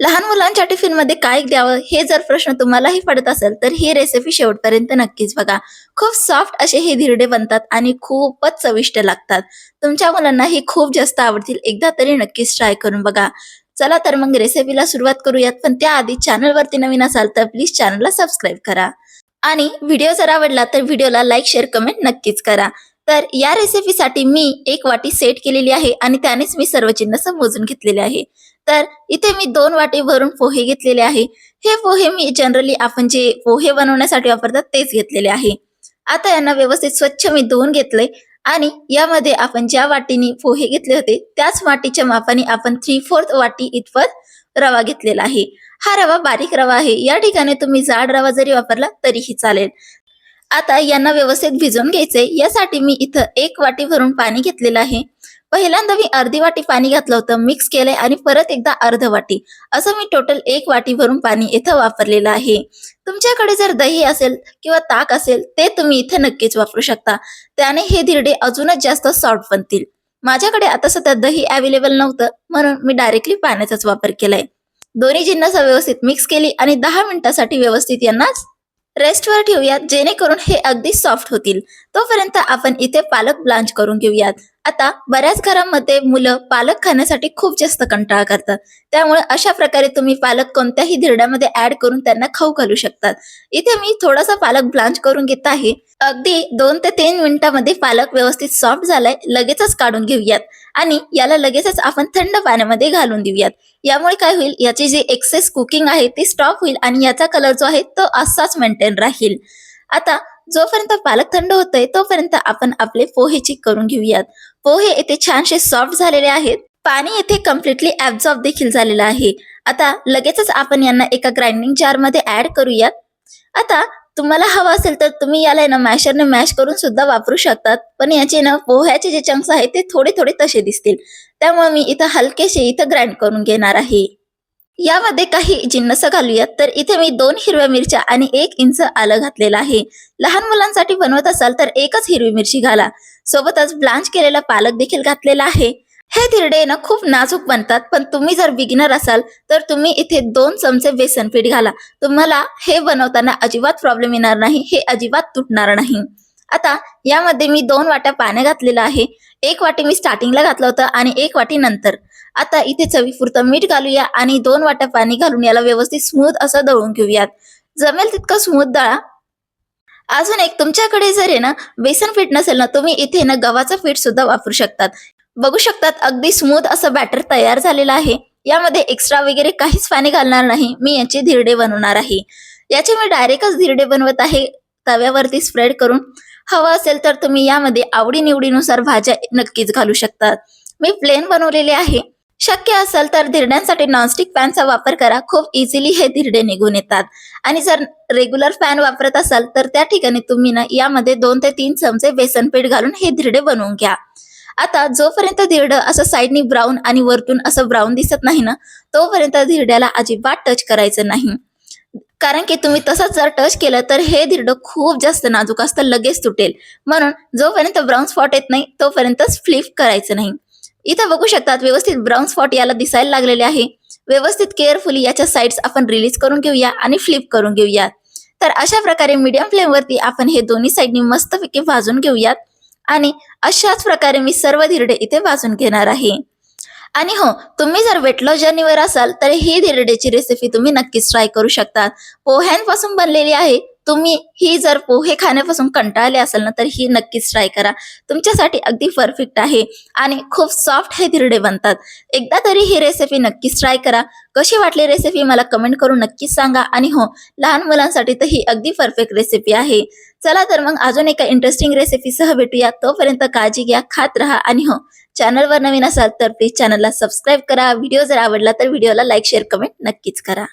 लहान मुलांच्या टिफिनमध्ये काय द्यावं हे जर प्रश्न तुम्हालाही पडत असेल तर ही रेसिपी शेवटपर्यंत नक्कीच बघा. खूप सॉफ्ट असे हे धिरडे बनतात आणि खूपच चविष्ट लागतात. तुमच्या मुलांना ही खूप जास्त आवडतील. एकदा तरी नक्कीच ट्राय करून बघा. चला तर मग रेसिपीला सुरुवात करूयात. पण त्याआधी चॅनलवरती नवीन असाल तर प्लीज चॅनलला सबस्क्राईब करा. आणि व्हिडिओ जर आवडला तर व्हिडिओला लाईक शेअर कमेंट नक्कीच करा. तर या रेसिपीसाठी मी एक वाटी सेट केलेली आहे आणि त्यानेच मी सर्व चिन्ह मोजून घेतलेले आहे. तर इथे मी दोन वाटी भरून पोहे घेतलेले आहे. हे पोहे मी जनरली आपण जे पोहे बनवण्यासाठी वापरतात तेच घेतलेले आहे. आता यांना व्यवस्थित स्वच्छ मी धुवून घेतले आणि यामध्ये आपण ज्या वाटीने पोहे घेतले होते त्याच वाटीच्या मापाने आपण थ्री फोर्थ वाटी इतपत रवा घेतलेला आहे. हा रवा बारीक रवा आहे. या ठिकाणी तुम्ही जाड रवा जरी वापरला तरीही चालेल. आता यांना व्यवस्थित भिजवून घ्यायचे यासाठी मी इथं एक वाटी भरून पाणी घेतलेलं आहे. पहिल्यांदा मी अर्धी वाटी पाणी घातलं होतं. मिक्स केलंय आणि परत एकदा अर्ध वाटी. असं मी टोटल एक वाटी भरून पाणी इथं वापरलेलं आहे. तुमच्याकडे जर दही असेल किंवा ताक असेल ते तुम्ही इथे नक्कीच वापरू शकता. त्याने हे धिरडे अजूनच जास्त सॉफ्ट बनतील. माझ्याकडे आता सध्या दही अवेलेबल नव्हतं म्हणून मी डायरेक्टली पाण्याचाच वापर केलाय. दोन्ही जिन्नस व्यवस्थित मिक्स केली आणि दहा मिनिटासाठी व्यवस्थित यांना रेस्टवर ठेवूयात जेणेकरून हे अगदी सॉफ्ट होतील. तोपर्यंत आपण इथे पालक ब्लांच करून घेऊयात. आता बऱ्याच घरांमध्ये मुलं पालक खाण्यासाठी खूप जास्त कंटाळा करतात. त्यामुळे अशा प्रकारे तुम्ही पालक कोणत्याही धिरड्यामध्ये ऍड करून त्यांना खाऊ घालू शकतात. इथे मी थोडासा पालक ब्लांच करून घेत आहे. अगदी दोन ते तीन मिनिटांमध्ये पालक व्यवस्थित सॉफ्ट झालाय लगेचच काढून घेऊयात. आणि याला लगेचच आपण थंड पाण्यामध्ये घालून देऊयात. यामुळे काय होईल? याची जी एक्सेस कुकिंग आहे ती स्टॉप होईल आणि याचा कलर जो आहे तो असाच मेंटेन राहील. आता जोपर्यंत पालक थंड होतोय तोपर्यंत आपण आपले पोहे चेक करून घेऊयात. पोहे येथे छानसे सॉफ्ट झालेले आहेत. पाणी येथे कम्प्लिटली ऍब्झॉर्ब देखील झालेलं आहे. आता लगेचच आपण यांना एका ग्राइंडिंग जारमध्ये ऍड करूयात. आता तुम्हाला हवं असेल तर तुम्ही याला ना मॅशरने मॅश करून सुद्धा वापरू शकतात. पण याचे ना पोह्याचे जे चंक्स आहेत ते थोडे थोडे तसे दिसतील. त्यामुळे मी इथं हलकेसे इथं ग्राइंड करून घेणार आहे. यामध्ये काही जिन्नस घालूयात. तर इथे मी दोन हिरव्या मिरच्या आणि एक इंच आलं घातलेलं आहे. लहान मुलांसाठी बनवत असाल तर एकच हिरवी मिरची घाला. सोबतच ब्लांच केलेला पालक देखील घातलेला आहे. हे धिरडे ना खूप नाजूक बनतात पण तुम्ही जर बिगिनर असाल तर तुम्ही इथे दोन चमचे बेसन पीठ घाला. तुम्हाला हे बनवताना अजिबात प्रॉब्लेम येणार नाही हे अजिबात तुटणार नाही. आता यामध्ये मी दोन वाट्या पाण्या घातलेलं आहे. एक वाटी मी स्टार्टिंगला घातलं होतं आणि एक वाटी नंतर. आता इथे चवीपुरतं मीठ घालूया आणि दोन वाट्या पाणी घालून याला व्यवस्थित स्मूथ असं दळून घेऊयात. जमेल तितकं स्मूथ दळा. अजून एक तुमच्याकडे जर आहे ना बेसन पीठ नसेल ना तुम्ही इथे ना गव्हाचं पीठ सुद्धा वापरू शकतात. बघू शकतात अगदी स्मूथ असं बॅटर तयार झालेलं आहे. यामध्ये एक्स्ट्रा वगैरे काहीच पाणी घालणार नाही. मी याचे धिरडे बनवणार आहे. याचे मी डायरेक्टच धिरडे बनवत आहे. तव्यावरती स्प्रेड करून. हवं असेल तर तुम्ही यामध्ये आवडीनिवडीनुसार भाज्या नक्कीच घालू शकतात मी प्लेन बनवलेले आहे. शक्य असेल तर धिरड्यांसाठी नॉनस्टिक पॅनचा वापर करा. खूप इझिली हे धिरडे निघून येतात. आणि जर रेग्युलर पॅन वापरत असाल तर त्या ठिकाणी तुम्ही ना यामध्ये दोन ते तीन चमचे बेसन पीठ घालून हे धिरडे बनवून घ्या. आता जोपर्यंत धिरड असं साईडनी ब्राऊन आणि वरतून असं ब्राऊन दिसत नाही ना तोपर्यंत धिरड्याला अजिबात टच करायचं नाही. कारण की तुम्ही तसंच जर टच केलं तर हे धिरडं खूप जास्त नाजूक असतं लगेच तुटेल. म्हणून जोपर्यंत ब्राऊन स्पॉट येत नाही तोपर्यंतच फ्लिप करायचं नाही. इथं बघू शकतात व्यवस्थित ब्राऊन स्पॉट याला दिसायला लागलेले आहे. व्यवस्थित केअरफुली याच्या साईड्स आपण रिलीज करून घेऊया आणि फ्लिप करून घेऊयात तर अशा प्रकारे मीडियम फ्लेमवरती आपण हे दोन्ही साईडनी मस्तपैकी भाजून घेऊयात. आणि अशाच प्रकारे मी सर्व धिरडे इथे भाजून घेणार आहे. आणि हो तुम्ही जर वेट लॉस जर्नीवर असाल तर ही धिरडेची रेसिपी तुम्ही नक्कीच ट्राय करू शकता. पोह्यांपासून बनलेली आहे तुम्ही ही जर पोहे खाण्यापासून कंटाळले असाल ना तर ही नक्कीच ट्राय करा. तुमच्यासाठी अगदी परफेक्ट आहे आणि खूप सॉफ्ट हे धिरडे बनतात. एकदा तरी ही रेसिपी नक्कीच ट्राय करा. कशी वाटली रेसिपी मला कमेंट करून नक्कीच सांगा. आणि हो लहान मुलांसाठी तर ही अगदी परफेक्ट रेसिपी आहे. चला तर मग अजून एका इंटरेस्टिंग रेसिपीसह भेटूया. तोपर्यंत काळजी घ्या खात राहा आणि हो चॅनलवर नवीन असाल तर प्लीज चॅनलला सबस्क्राईब करा. व्हिडिओ जर आवडला तर व्हिडिओला लाईक शेअर कमेंट नक्कीच करा.